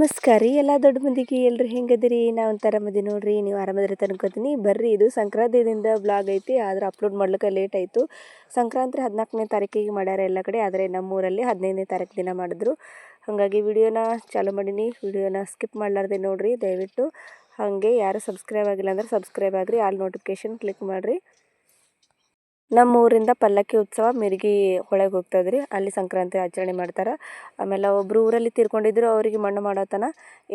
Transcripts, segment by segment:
ನಮಸ್ಕಾರ ರೀ, ಎಲ್ಲ ದೊಡ್ಡ ಮಂದಿಗೆ ಎಲ್ಲರು ಹೆಂಗದಿರಿ? ನಾವು ಒಂಥರ ಮಂದಿ ನೋಡ್ರಿ, ನೀವು ಆರಾಮದ್ರೆ ತನ್ಕೋತೀನಿ ಬರ್ರಿ, ಇದು ಸಂಕ್ರಾಂತಿದಿಂದ ಬ್ಲಾಗ್ ಐತಿ, ಆದ್ರೆ ಅಪ್ಲೋಡ್ ಮಾಡ್ಲಿಕ್ಕೆ ಲೇಟ್ ಆಯಿತು. ಸಂಕ್ರಾಂತಿ ಹದಿನಾಲ್ಕನೇ ತಾರೀಕಿಗೆ ಮಾಡ್ಯಾರ ಎಲ್ಲ ಕಡೆ, ಆದರೆ ನಮ್ಮೂರಲ್ಲಿ ಹದಿನೈದನೇ ತಾರೀಕು ದಿನ ಮಾಡಿದ್ರು. ಹಾಗಾಗಿ ವಿಡಿಯೋನ ಚಾಲೂ ಮಾಡೀನಿ, ವಿಡಿಯೋನ ಸ್ಕಿಪ್ ಮಾಡಲಾರ್ದೆ ನೋಡ್ರಿ, ದಯವಿಟ್ಟು. ಹಾಗೆ ಯಾರು ಸಬ್ಸ್ಕ್ರೈಬ್ ಆಗಿಲ್ಲ ಅಂದ್ರೆ ಸಬ್ಸ್ಕ್ರೈಬ್ ಆಗಿರಿ ಆಲ್ ನೋಟಿಫಿಕೇಶನ್ ಕ್ಲಿಕ್ ಮಾಡಿರಿ. ನಮ್ಮ ಊರಿಂದ ಪಲ್ಲಕ್ಕಿ ಉತ್ಸವ ಮಿರ್ಗಿ ಹೊಳೆಗೆ ಹೋಗ್ತದ್ರಿ ಅಲ್ಲಿ ಸಂಕ್ರಾಂತಿ ಆಚರಣೆ ಮಾಡ್ತಾರೆ. ಆಮೇಲೆ ಒಬ್ಬರು ಊರಲ್ಲಿ ತೀರ್ಕೊಂಡಿದ್ರು, ಅವರಿಗೆ ಮಣ್ಣು ಮಾಡೋತನ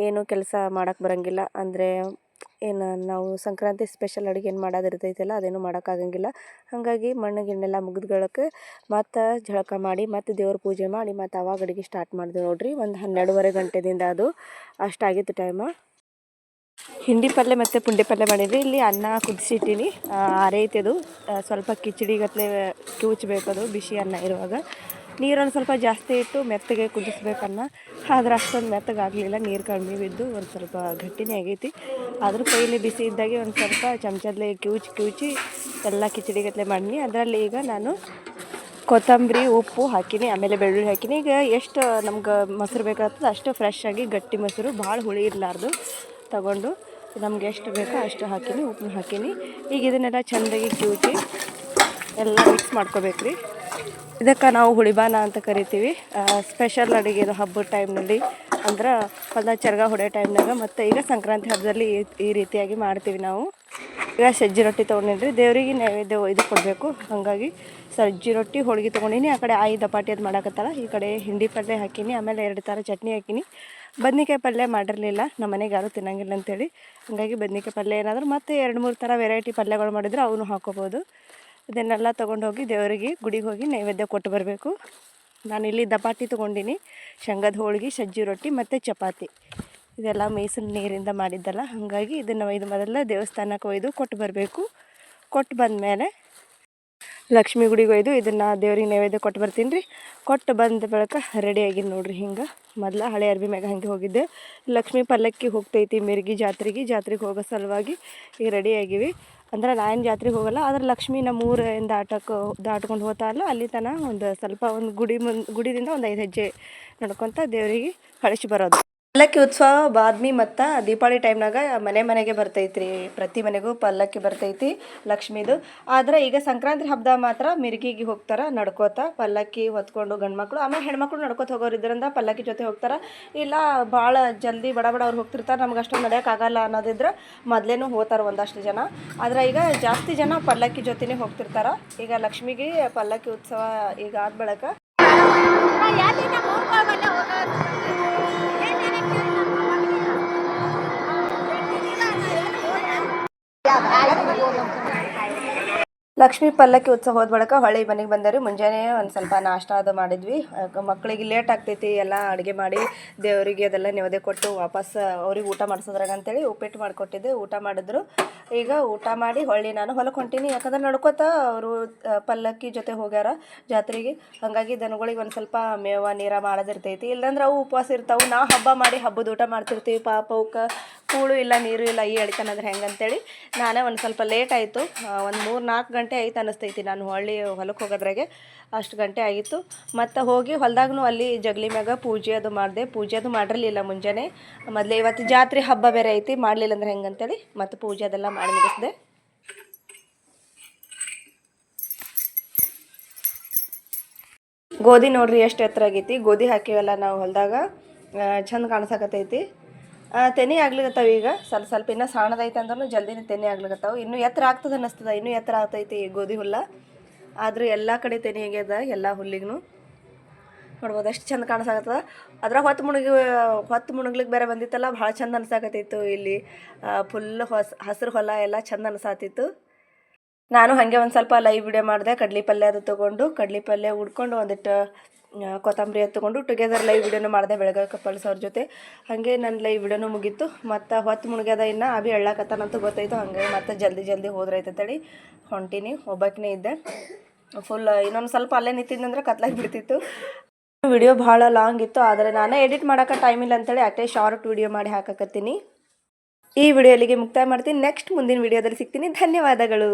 ಏನು ಕೆಲಸ ಮಾಡೋಕೆ ಬರೋಂಗಿಲ್ಲ. ಅಂದರೆ ಏನು ನಾವು ಸಂಕ್ರಾಂತಿ ಸ್ಪೆಷಲ್ ಅಡುಗೆ ಏನು ಮಾಡೋದು ಇರ್ತೈತಲ್ಲ ಅದೇನು ಮಾಡೋಕ್ಕಾಗಂಗಿಲ್ಲ ಹಾಗಾಗಿ ಮಣ್ಣು ಗಿಣ್ಣೆಲ್ಲ ಮುಗಿದ್ಗಳಕ್ಕೆ ಮತ್ತು ಜಳಕ ಮಾಡಿ, ಮತ್ತು ದೇವ್ರ ಪೂಜೆ ಮಾಡಿ, ಮತ್ತು ಅವಾಗ ಅಡುಗೆ ಸ್ಟಾರ್ಟ್ ಮಾಡಿದೆ ನೋಡಿರಿ. ಒಂದು ಹನ್ನೆರಡುವರೆ ಗಂಟೆದಿಂದ ಅದು ಅಷ್ಟಾಗಿತ್ತು ಟೈಮ ಹಿಂಡಿ ಪಲ್ಯ ಮತ್ತು ಪುಂಡಿ ಪಲ್ಯ ಮಾಡಿದ್ವಿ. ಇಲ್ಲಿ ಅನ್ನ ಕುದಿಸಿಟ್ಟಿನಿ ಅದು ಸ್ವಲ್ಪ ಕಿಚಡಿ ಗತ್ಲೆ ಅದು ಬಿಸಿ ಅನ್ನ ಇರುವಾಗ. ನೀರನ್ನು ಸ್ವಲ್ಪ ಜಾಸ್ತಿ ಇಟ್ಟು ಮೆತ್ತಗೆ ಕುದಿಸ್ಬೇಕನ್ನ ಆದ್ರೆ ಅಷ್ಟೊಂದು ಮೆತ್ತಗಾಗಲಿಲ್ಲ. ನೀರು ಕಡಿಮೆ ಬಿದ್ದು ಒಂದು ಸ್ವಲ್ಪ ಗಟ್ಟಿನೇ ಆಗೈತಿ. ಅದ್ರ ಕೈಲಿ ಬಿಸಿ ಇದ್ದಾಗೆ ಒಂದು ಸ್ವಲ್ಪ ಚಮಚದಲ್ಲೇ ಕಿವುಚಿ ಕಿವುಚಿ ಎಲ್ಲ ಕಿಚಡಿ ಗತ್ಲೆ ಮಾಡೀನಿ. ಅದರಲ್ಲಿ ಈಗ ನಾನು ಕೊತ್ತಂಬರಿ, ಉಪ್ಪು ಹಾಕಿನಿ. ಆಮೇಲೆ ಬೆಳ್ಳುಳ್ಳಿ ಹಾಕಿನಿ. ಈಗ ಎಷ್ಟು ನಮ್ಗೆ ಮೊಸರು ಬೇಕಾಗ್ತದೆ ಅಷ್ಟು ಫ್ರೆಶ್ ಆಗಿ ಗಟ್ಟಿ ಮೊಸರು. ಭಾಳ ಹುಳಿ ಇರಲಾರ್ದು. ತಗೊಂಡು ನಮ್ಗೆ ಎಷ್ಟು ಬೇಕೋ ಅಷ್ಟು ಹಾಕಿನಿ ಉಪ್ಪು ಹಾಕಿನಿ. ಈಗ ಇದನ್ನೆಲ್ಲ ಚೆಂದಾಗಿ ಕಿವುಚಿ ಎಲ್ಲ ಮಿಕ್ಸ್ ಮಾಡ್ಕೋಬೇಕ್ರಿ. ಇದಕ್ಕೆ ನಾವು ಹುಳಿಬಾನ ಅಂತ ಕರಿತೀವಿ. ಸ್ಪೆಷಲ್ ಅಡುಗೆ ಇದು ಹಬ್ಬದ ಟೈಮ್ನಲ್ಲಿ ಅಂದ್ರೆ ಹೊಲ ಚರ್ಗ ಹೊಡೆಯೋ ಟೈಮ್ನಾಗ ಮತ್ತು ಈಗ ಸಂಕ್ರಾಂತಿ ಹಬ್ಬದಲ್ಲಿ ಈ ರೀತಿಯಾಗಿ ಮಾಡ್ತೀವಿ ನಾವು. ಈಗ ಸಜ್ಜಿ ರೊಟ್ಟಿ ತೊಗೊಂಡಿನಿ ದೇವರಿಗೆ ನೈವೇದ್ಯ ಇದು ಕೊಡಬೇಕು. ಹಾಗಾಗಿ ಸಜ್ಜಿ ರೊಟ್ಟಿ, ಹೋಳಿಗೆ ತೊಗೊಂಡಿನಿ. ಆ ಕಡೆ ಆಯಿ ದಪಾಟಿ ಅದು ಮಾಡಾಕತ್ತಲ್ಲ, ಈ ಕಡೆ ಹಿಂಡಿ ಪಲ್ಯ ಹಾಕೀನಿ, ಆಮೇಲೆ ಎರಡು ಥರ ಚಟ್ನಿ ಹಾಕೀನಿ. ಬದ್ನಿಕಾಯಿ ಪಲ್ಯ ಮಾಡಿರಲಿಲ್ಲ, ನಮ್ಮ ಮನೆಗೆ ಯಾರೂ ತಿನ್ನಂಗಿಲ್ಲ ಅಂತೇಳಿ. ಹಾಗಾಗಿ ಬದ್ನಿಕಾಯಿ ಪಲ್ಯ ಏನಾದರೂ ಮತ್ತು ಎರಡು ಮೂರು ಥರ ವೆರೈಟಿ ಪಲ್ಯಗಳು ಮಾಡಿದ್ರೆ ಅವನು ಹಾಕೋಬೋದು. ಇದನ್ನೆಲ್ಲ ತೊಗೊಂಡೋಗಿ ದೇವರಿಗೆ ಗುಡಿಗೆ ಹೋಗಿ ನೈವೇದ್ಯ ಕೊಟ್ಟು ಬರಬೇಕು. ನಾನು ಇಲ್ಲಿ ದಪಾಟಿ ತೊಗೊಂಡಿನಿ, ಶೇಂಗದ ಹೋಳಿಗೆ, ಸಜ್ಜಿ ರೊಟ್ಟಿ ಮತ್ತು ಚಪಾತಿ. ಇದೆಲ್ಲ ಮೈಸೂರು ನೀರಿಂದ ಮಾಡಿದ್ದಲ್ಲ, ಹಾಗಾಗಿ ಇದನ್ನು ಒಯ್ದು ಮೊದಲ ದೇವಸ್ಥಾನಕ್ಕೆ ಒಯ್ದು ಕೊಟ್ಟು ಬರಬೇಕು. ಕೊಟ್ಟು ಬಂದಮೇಲೆ ಲಕ್ಷ್ಮಿ ಗುಡಿಗೆ ಒಯ್ದು ಇದನ್ನು ದೇವ್ರಿಗೆ ನೈವೇದ್ಯ ಕೊಟ್ಟು ಬರ್ತೀನಿ ರೀ. ಕೊಟ್ಟು ಬಂದ ಬಳಿಕ ರೆಡಿಯಾಗಿದ್ದು ನೋಡ್ರಿ ಹಿಂಗೆ. ಮೊದಲು ಹಳೆ ಅರ್ಬಿ ಮ್ಯಾಗ ಹಂಗೆ ಹೋಗಿದ್ದೆ. ಲಕ್ಷ್ಮಿ ಪಲ್ಲಕ್ಕಿ ಹೋಗ್ತೈತಿ, ಮಿರ್ಗಿ ಜಾತ್ರೆಗೆ ಜಾತ್ರೆಗೆ ಹೋಗೋ ಸಲುವಾಗಿ ಈಗ ರೆಡಿ ಆಗಿವಿ. ಅಂದ್ರೆ ನಾನು ಜಾತ್ರೆಗೆ ಹೋಗಲ್ಲ, ಆದ್ರೆ ಲಕ್ಷ್ಮಿ ನಮ್ಮ ಊರಿಂದ ಆಟಕ್ಕೆ ದಾಟ್ಕೊಂಡು ಹೋಗ್ತಾರಲ್ಲ, ಅಲ್ಲಿ ತನಕ ಒಂದು ಸ್ವಲ್ಪ ಒಂದು ಗುಡಿ ಮುಂದೆ, ಗುಡಿದಿಂದ ಒಂದು ಐದು ಹೆಜ್ಜೆ ನಡ್ಕೊತ ದೇವರಿಗೆ ಕಳಿಸಿ ಬರೋದು. ಪಲ್ಲಕ್ಕಿ ಉತ್ಸವ ಬಾದ್ಮಿ ಮತ್ತು ದೀಪಾವಳಿ ಟೈಮ್ನಾಗ ಮನೆ ಮನೆಗೆ ಬರ್ತೈತ್ರಿ. ಪ್ರತಿ ಮನೆಗೂ ಪಲ್ಲಕ್ಕಿ ಬರ್ತೈತಿ ಲಕ್ಷ್ಮೀದು. ಆದ್ರೆ ಈಗ ಸಂಕ್ರಾಂತಿ ಹಬ್ಬ ಮಾತ್ರ ಮಿರ್ಗಿಗೆ ಹೋಗ್ತಾರ ನಡ್ಕೋತ ಪಲ್ಲಕ್ಕಿ ಹೊತ್ಕೊಂಡು ಗಂಡ್ಮಕ್ಳು ಆಮೇಲೆ ಹೆಣ್ಮಕ್ಳು ನಡ್ಕೋತ ಹೋಗೋರು ಇದರಿಂದ ಪಲ್ಲಕ್ಕಿ ಜೊತೆ ಹೋಗ್ತಾರ. ಇಲ್ಲ ಭಾಳ ಜಲ್ದಿ ಬಡ ಬಡ ಅವ್ರು ಹೋಗ್ತಿರ್ತಾರೆ, ನಮ್ಗೆ ಅಷ್ಟೊಂದು ನಡೆಯೋಕ್ಕಾಗಲ್ಲ ಅನ್ನೋದಿದ್ರೆ ಮೊದಲೇನು ಹೋಗ್ತಾರೆ ಒಂದಷ್ಟು ಜನ. ಆದ್ರೆ ಈಗ ಜಾಸ್ತಿ ಜನ ಪಲ್ಲಕ್ಕಿ ಜೊತೆನೇ ಹೋಗ್ತಿರ್ತಾರ. ಈಗ ಲಕ್ಷ್ಮಿಗೆ ಪಲ್ಲಕ್ಕಿ ಉತ್ಸವ ಈಗ ಆದ ಬಳಿಕ. ಲಕ್ಷ್ಮೀ ಪಲ್ಲಕ್ಕಿ ಉತ್ಸವ ಹೋದ ಬಳಿಕ ಹೊಳೆ ಮನೆಗೆ ಬಂದರು ಮುಂಜಾನೆ ಒಂದು ಸ್ವಲ್ಪ ನಾಷ್ಟ ಅದು ಮಾಡಿದ್ವಿ. ಮಕ್ಕಳಿಗೆ ಲೇಟ್ ಆಗ್ತೈತಿ, ಎಲ್ಲ ಅಡುಗೆ ಮಾಡಿ ದೇವರಿಗೆ ಅದೆಲ್ಲ ನೆವದೆ ಕೊಟ್ಟು ವಾಪಸ್ ಅವ್ರಿಗೆ ಊಟ ಮಾಡಿಸೋದ್ರಾಗ ಅಂತೇಳಿ ಉಪ್ಪಿಟ್ಟು ಮಾಡಿಕೊಟ್ಟಿದ್ದೆ. ಊಟ ಮಾಡಿದ್ರು. ಈಗ ಊಟ ಮಾಡಿ ಹೊಳ್ಳಿ ನಾನು ಹೊಲಕ್ಕೆ ಹೊಂಟೀನಿ. ಯಾಕಂದ್ರೆ ನಡ್ಕೋತ ಅವರು ಪಲ್ಲಕ್ಕಿ ಜೊತೆ ಹೋಗ್ಯಾರ ಜಾತ್ರೆಗೆ. ಹಾಗಾಗಿ ದನಗಳಿಗೆ ಒಂದು ಸ್ವಲ್ಪ ಮೇವ, ನೀರ ಮಾಡೋದಿರ್ತೈತಿ. ಇಲ್ಲಾಂದ್ರೆ ಅವು ಉಪವಾಸ ಇರ್ತಾವೆ. ನಾವು ಹಬ್ಬ ಮಾಡಿ ಹಬ್ಬದ ಊಟ ಮಾಡ್ತಿರ್ತೀವಿ. ಪಾಪ ಅವಕ್ಕೆ ಕೂಳು ಇಲ್ಲ, ನೀರು ಇಲ್ಲ, ಈ ಎಳಿತಾನ ಹೆಂಗೆ ಅಂತೇಳಿ ನಾನೇ ಒಂದು ಸ್ವಲ್ಪ ಲೇಟ್ ಆಯಿತು. ಒಂದು ಮೂರು ನಾಲ್ಕು ಗಂಟೆ ಆಯ್ತು ಅನ್ನಿಸ್ತೈತಿ ನಾನು ಹೊಳ್ಳಿ ಹೊಲಕ್ಕೆ ಹೋಗೋದ್ರಾಗೆ. ಅಷ್ಟು ಗಂಟೆ ಆಗಿತ್ತು ಮತ್ತು ಹೋಗಿ ಹೊಲ್ದಾಗೂ ಅಲ್ಲಿ ಜಗಲಿ ಮ್ಯಾಗ ಪೂಜೆ ಅದು ಮಾಡಿದೆ. ಪೂಜೆ ಅದು ಮಾಡಿರಲಿಲ್ಲ ಮುಂಜಾನೆ. ಮೊದಲೇ ಇವತ್ತು ಜಾತ್ರೆ ಹಬ್ಬ ಬೇರೆ ಐತಿ, ಮಾಡಲಿಲ್ಲ ಅಂದ್ರೆ ಹೆಂಗಂತೇಳಿ ಮತ್ತು ಪೂಜೆ ಅದೆಲ್ಲ ಮಾಡಿ ಮುಗಿಸಿದೆ. ಗೋಧಿ ನೋಡ್ರಿ ಎಷ್ಟು ಎತ್ತರ ಆಗೈತಿ. ಗೋಧಿ ಹಾಕಿವಲ್ಲ ನಾವು ಹೊಲದಾಗ. ಚಂದ ಕಾಣಿಸಕತ್ತೈತಿ. ತೆನಿ ಆಗ್ಲಿಕತ್ತಾವ ಈಗ. ಸ್ವಲ್ಪ ಸ್ವಲ್ಪ ಇನ್ನೂ ಸಾಣದೈತೆ ಅಂದ್ರೂ ಜಲ್ದಿನೇ ತೆನೆ ಆಗ್ಲಿಕತ್ತಾವ. ಇನ್ನೂ ಎತ್ತರ ಆಗ್ತದೆ ಅನ್ನಿಸ್ತದ. ಇನ್ನೂ ಎತ್ತರ ಆಗ್ತೈತಿ ಈ ಗೋಧಿ ಹುಲ್ಲ. ಆದರೂ ಎಲ್ಲ ಕಡೆ ತೆನೆ ಆಗ್ಯದ ಎಲ್ಲ ಹುಲ್ಲಿಗೂ ನೋಡ್ಬೋದು ಅಷ್ಟು ಚಂದ ಕಾಣಿಸಾಕತ್ತದ. ಅದ್ರಾಗ ಹೊತ್ತು ಮುಣಗಿ, ಹೊತ್ತು ಮುಣಗ್ಲಿಕ್ಕೆ ಬೇರೆ ಬಂದಿತ್ತಲ್ಲ, ಭಾಳ ಚಂದ ಅನ್ಸಾಕತ್ತಿತ್ತು ಇಲ್ಲಿ. ಫುಲ್ ಹೊಸ, ಹಸಿರು ಹೊಲ ಎಲ್ಲ ಚಂದ ಅನ್ಸಾತಿತ್ತು. ನಾನು ಹಾಗೆ ಒಂದು ಸ್ವಲ್ಪ ಲೈವ್ ವಿಡಿಯೋ ಮಾಡಿದೆ, ಕಡ್ಲಿ ಪಲ್ಯ ಅದು ತೊಗೊಂಡು, ಕಡ್ಲಿ ಪಲ್ಯ ಉಡ್ಕೊಂಡು ಒಂದಿಟ್ಟು ಕೊತ್ತಂಬರಿ ಅದು ತೊಗೊಂಡು ಟುಗೆದರ್ ಲೈವ್ ವಿಡಿಯೋನು ಮಾಡಿದೆ ಬೆಳಗ್ಗೆ ಕಪ್ಪಲ್ಸ್ ಅವ್ರ ಜೊತೆ. ಹಾಗೆ ನನ್ನ ಲೈವ್ ವಿಡಿಯೋನು ಮುಗೀತು. ಮತ್ತು ಹೊತ್ತು ಮುಳುಗ್ಯದ ಇನ್ನು ಅಭಿ ಅಂತ ಗೊತ್ತಾಯಿತು ಹಾಗೆ ಮತ್ತೆ ಜಲ್ದಿ ಜಲ್ದಿ ಹೋದ್ರೈತಂತೇಳಿ ಹೊಂಟೀನಿ, ಒಬ್ಬಾಕಿನೇ ಇದ್ದೆ. ಫುಲ್ ಇನ್ನೊಂದು ಸ್ವಲ್ಪ ಅಲ್ಲೇ ನಿಂತಿದ್ದಂದ್ರೆ ಕತ್ಲಾಗಿ ಬಿಡ್ತಿತ್ತು. ವಿಡಿಯೋ ಭಾಳ ಲಾಂಗ್ ಇತ್ತು, ಆದರೆ ನಾನೇ ಎಡಿಟ್ ಮಾಡೋಕೆ ಟೈಮ್ ಇಲ್ಲ ಅಂತೇಳಿ ಅಟೇ ಶಾರ್ಟ್ ವಿಡಿಯೋ ಮಾಡಿ ಹಾಕಕತ್ತೀನಿ. ಈ ವಿಡಿಯೋ ಇಲ್ಲಿಗೆ ಮುಕ್ತಾಯ ಮಾಡ್ತೀನಿ. ನೆಕ್ಸ್ಟ್ ಮುಂದಿನ ವಿಡಿಯೋದಲ್ಲಿ ಸಿಗ್ತೀನಿ. ಧನ್ಯವಾದಗಳು.